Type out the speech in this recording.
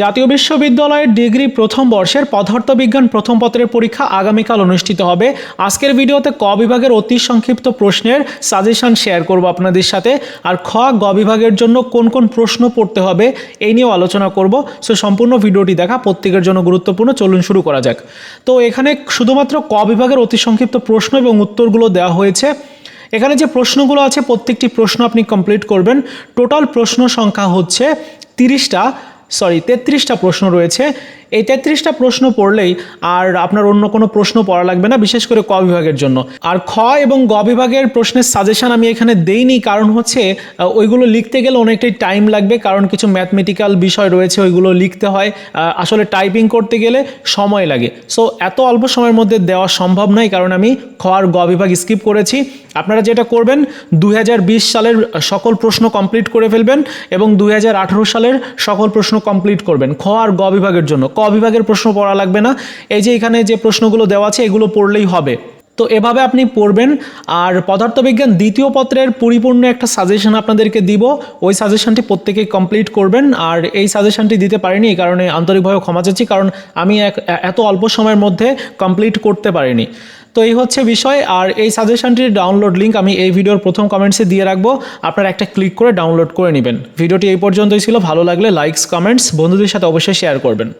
জাতীয় বিশ্ববিদ্যালয়ের ডিগ্রি প্রথম বর্ষের পদার্থবিজ্ঞান প্রথম পত্রের পরীক্ষা আগামীকাল অনুষ্ঠিত হবে। আজকের ভিডিওতে ক বিভাগের অতি সংক্ষিপ্ত প্রশ্নের সাজেশন শেয়ার করব আপনাদের সাথে। আর খ, গ বিভাগের জন্য কোন কোন প্রশ্ন পড়তে হবে এই নিয়েও আলোচনা করব। সো সম্পূর্ণ ভিডিওটি দেখা প্রত্যেকের জন্য গুরুত্বপূর্ণ। চলুন শুরু করা যাক। তো এখানে শুধুমাত্র ক বিভাগের অতি সংক্ষিপ্ত প্রশ্ন এবং উত্তরগুলো দেওয়া হয়েছে। এখানে যে প্রশ্নগুলো আছে, প্রত্যেকটি প্রশ্ন আপনি কমপ্লিট করবেন। টোটাল প্রশ্ন সংখ্যা হচ্ছে তিরিশটা। সরি তেত্রিশটা প্রশ্ন রয়েছে। এই তেত্রিশটা প্রশ্ন পড়লেই আর আপনার অন্য কোনো প্রশ্ন পড়া লাগবে না, বিশেষ করে ক বিভাগের জন্য। আর খ এবং গ বিভাগের প্রশ্নের সাজেশান আমি এখানে দেইনি, কারণ হচ্ছে ওইগুলো লিখতে গেলে অনেকটাই টাইম লাগবে, কারণ কিছু ম্যাথমেটিক্যাল বিষয় রয়েছে, ওইগুলো লিখতে হয়। আসলে টাইপিং করতে গেলে সময় লাগে। সো এত অল্প সময়ের মধ্যে দেওয়া সম্ভব নয়, কারণ আমি খ আর গ বিভাগ স্কিপ করেছি। আপনারা যেটা করবেন, দুই হাজার বিশ সালের সকল প্রশ্ন কমপ্লিট করে ফেলবেন এবং দু হাজার আঠেরো সালের সকল প্রশ্ন কমপ্লিট করবেন, খ আর গ বিভাগের জন্য। ক বিভাগের প্রশ্ন পড়া লাগবে না। এই যে এখানে যে প্রশ্নগুলো দেওয়া আছে, এগুলো পড়লেই হবে। তো এভাবে আপনি পড়বেন। আর পদার্থবিজ্ঞান দ্বিতীয় পত্রের পরিপূর্ণ একটা সাজেশন আপনাদেরকে দিব। ওই সাজেশনটি প্রত্যেকেই কমপ্লিট করবেন। আর এই সাজেশনটি দিতে পারিনি, এই কারণে আন্তরিকভাবে ক্ষমা চাচ্ছি, কারণ আমি এত অল্প সময়ের মধ্যে কমপ্লিট করতে পারিনি। তো এই হচ্ছে বিষয়। আর এই সাজেশনটির ডাউনলোড লিঙ্ক আমি এই ভিডিওর প্রথম কমেন্টসে দিয়ে রাখব। আপনারা একটা ক্লিক করে ডাউনলোড করে নেবেন। ভিডিওটি এই পর্যন্তই ছিল। ভালো লাগলে লাইকস কমেন্টস বন্ধুদের সাথে অবশ্যই শেয়ার করবেন।